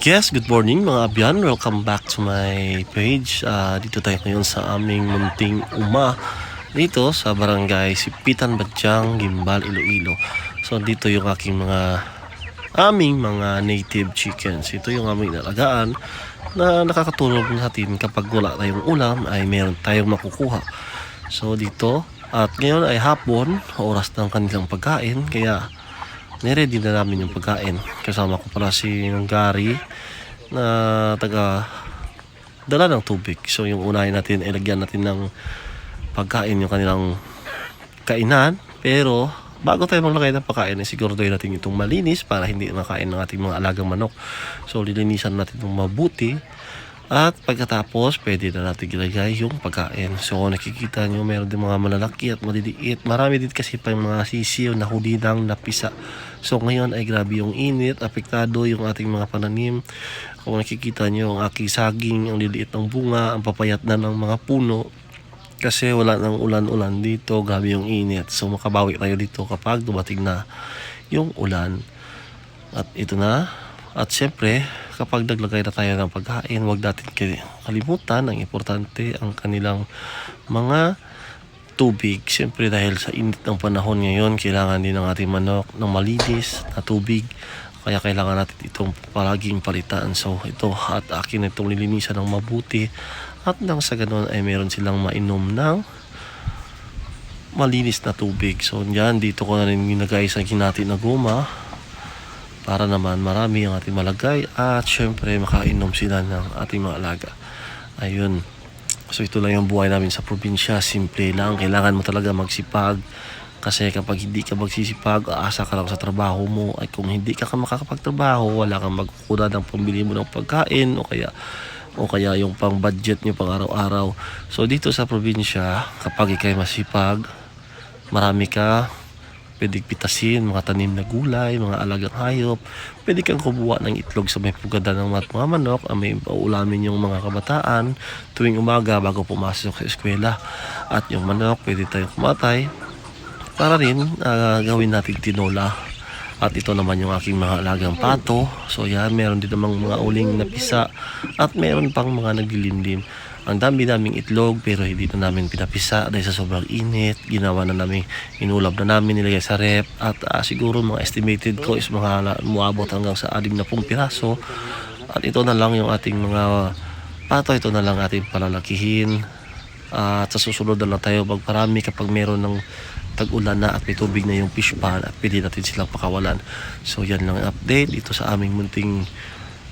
Yes, good morning mga abyan. Welcome back to my page. Ah, dito tayo ngayon sa aming munting uma dito sa barangay Sipitan Badyang, Gimbal, Iloilo. So dito yung aking mga aming mga native chickens. Ito yung aming nalagaan na nakakatulong natin kapag wala tayong ulam ay meron tayong makukuha. So dito at ngayon ay hapon, oras ng kanilang pagkain kaya niready na namin yung pagkain. Kasama ko pala si Gary na taga dala ng tubig. So yung unahin natin, ilagyan natin ng pagkain yung kanilang kainan. Pero bago tayo maglagay ng pagkain, eh, siguraduhin natin itong malinis para hindi makain ng ating mga alagang manok. So lilinisan natin itong mabuti. At pagkatapos, pwede na natin ilagay yung pagkain. So nakikita nyo, meron din mga malalaki at maliliit. Marami din kasi pa yung mga sisiyo na huli ng napisa. So ngayon ay grabe yung init, apektado yung ating mga pananim. Kung nakikita nyo, ang aking saging, ang liliit ng bunga, ang papayat na ng mga puno. Kasi wala nang ulan-ulan dito, grabe yung init. So makabawi tayo dito kapag dumating na yung ulan. At ito na. At syempre, kapag naglagay na tayo ng pagkain, huwag natin kalimutan ang importante ang kanilang mga tubig. Syempre dahil sa init ng panahon ngayon, kailangan din ng ating manok ng malinis na tubig. Kaya kailangan natin itong palaging palitan. So ito at akin itong lilinisan ng mabuti. At nang sa ganun ay meron silang mainom ng malinis na tubig. So yan, dito ko na rin ginagay sa hinati na goma para naman marami ang ating malagay at syempre makainom sila ng ating mga alaga. Ayun. So ito lang yung buhay namin sa probinsya. Simple lang. Kailangan mo talaga magsipag. Kasi kapag hindi ka magsisipag, aasa ka lang sa trabaho mo. Ay kung hindi ka ka makakapagtrabaho, wala kang magkukuha ng pambili mo ng pagkain o kaya o kaya yung pang budget nyo pang araw-araw. So dito sa probinsya, kapag ikay masipag, marami ka, pwedeng pitasin, mga tanim na gulay, mga alagang hayop. Pwede kang kumuha ng itlog sa may pugada ng mga manok, ang may paulamin yung mga kabataan tuwing umaga bago pumasok sa eskwela. At yung manok, pwede tayong kumatay para rin ah, gawin natin tinola. At ito naman yung aking mga alagang pato. So yan, meron din namang mga uling na pisa. At meron pang mga naglilimlim. Ang dami naming itlog pero hindi na namin pinapisa dahil sa sobrang init. Ginawa na namin, inulab na namin, nilagay sa rep. At ah, siguro mga estimated ko is mga muabot hanggang sa 60 na pong piraso. At ito na lang yung ating mga pato. Ito na lang ating palalakihin. at sa susunod na lang tayo magparami kapag meron ng tag-ulan na at may tubig na yung fish pan at pwede natin silang pakawalan. So yan lang ang update dito sa aming munting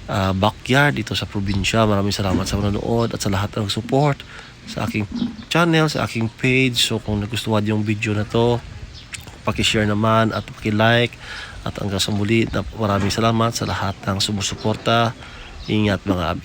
ah, backyard dito sa probinsya. Maraming salamat sa manonood at sa lahat ng support sa aking channel, sa aking page. So kung nagustuhan yung video na to, paki-share naman at paki-like at hanggang sa muli maraming salamat sa lahat ng sumusuporta. Ingat mga abi.